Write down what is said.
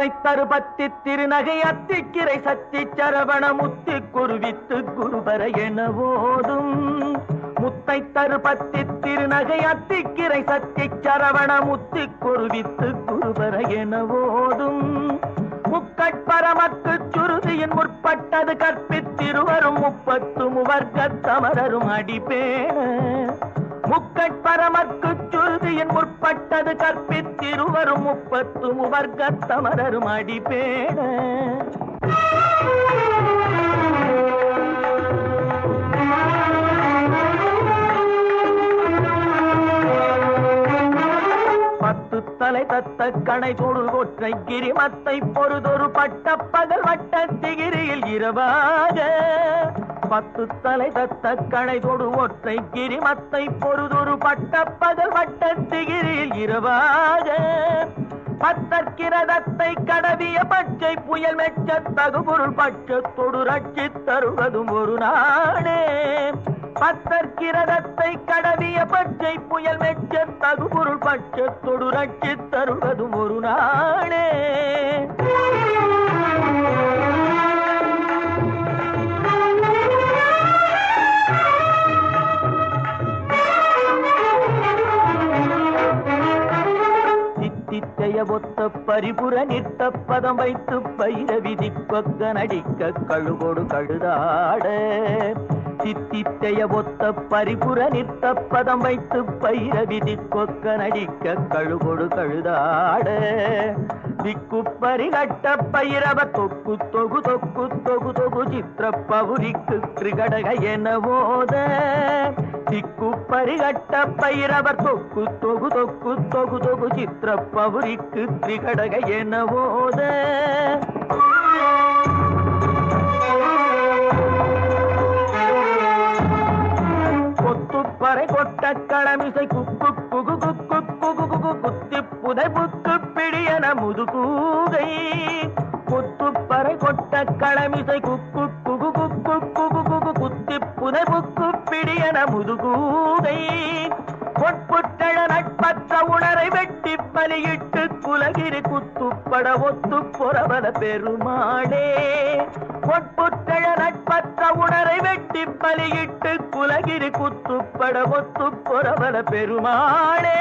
முத்தை தருபத்தி திருநகை அத்திக்கிரை சத்தி சரவண முத்தி குருவித்து குருபர என ஓதும் முத்தை தருபத்தி திருநகை அத்திக்கிரை சத்தி சரவண முத்தி குருவித்து குருபர என ஓதும் முக்கட்பரமக்கு சுருதியின் முற்பட்டது கற்பித்திருவரும் முப்பத்து முவர்க்க தமரரும் அடிபேண முக்கட்பரமக்கு கல்வியின் முற்பட்டது கற்பித்திருவரும் முப்பத்து முவர்க்கத் தமரரும் அடிபேண தலை தத்த கணை தொடு கொற்றை கிரிமத்தை பொறுதொரு பட்ட பகல் வட்ட திகிரியில் இரவாக. பத்து தலை தத்த கடை தொடு ஒற்றை கிரிமத்தை பொறுதொரு பட்ட பகல் வட்ட திகிரியில் இரவாக. பத்தற்கிரதத்தை கடவிய பச்சை புயல் மெச்ச தகுபொருள் பட்சத்தொடு ரட்சி தருவதும் ஒரு நாடே பத்தற்கிரதத்தை கடவிய பச்சை புயல் மெச்ச தகுபொருள் பட்சத்தொடு ரட்சி தருவதும் ஒரு நாடே ஒத்த பரிபுற நிற்க பதம் வைத்து பயிர விதிப்பக்க நடிக்க கழுகொடு கழுதாட. சித்தித்தைய ஒத்த பரிபுற நிற்க பதம் வைத்து பயிர விதிப்பக்க நடிக்க கழுகொடு கழுதாட. திக்கு பரிகட்ட பயிரவ தொக்கு தொகு தொக்கு தொகு தொகு சித்திர பவுரிக்கு கிரிகடக என போத திக்கு பரிகட்ட பைரவர் தொக்கு தொகு தொக்கு தொகு தொகு சித்திர பவுரிக்கு திரிகடக என ஓத கொத்துப்பறை கொட்ட களமிசை குக்கு குகு குக்கு குகு குகு குத்தி புதை புக்கு பிடியன முதுகூகை கொத்துப்பறை கொட்ட களமிசை குக்கு பிடியன முதுகூகை பொற்புட்டழ நட்பற்ற உணரை வெட்டி பலியிட்டு குலகிரி குத்துப்பட ஒத்து புறவல பெருமாளே. பொற்புட்டழ நட்பற்ற உணரை வெட்டி பலியிட்டு குலகிரி குத்துப்பட ஒத்து புறவல பெருமாளே.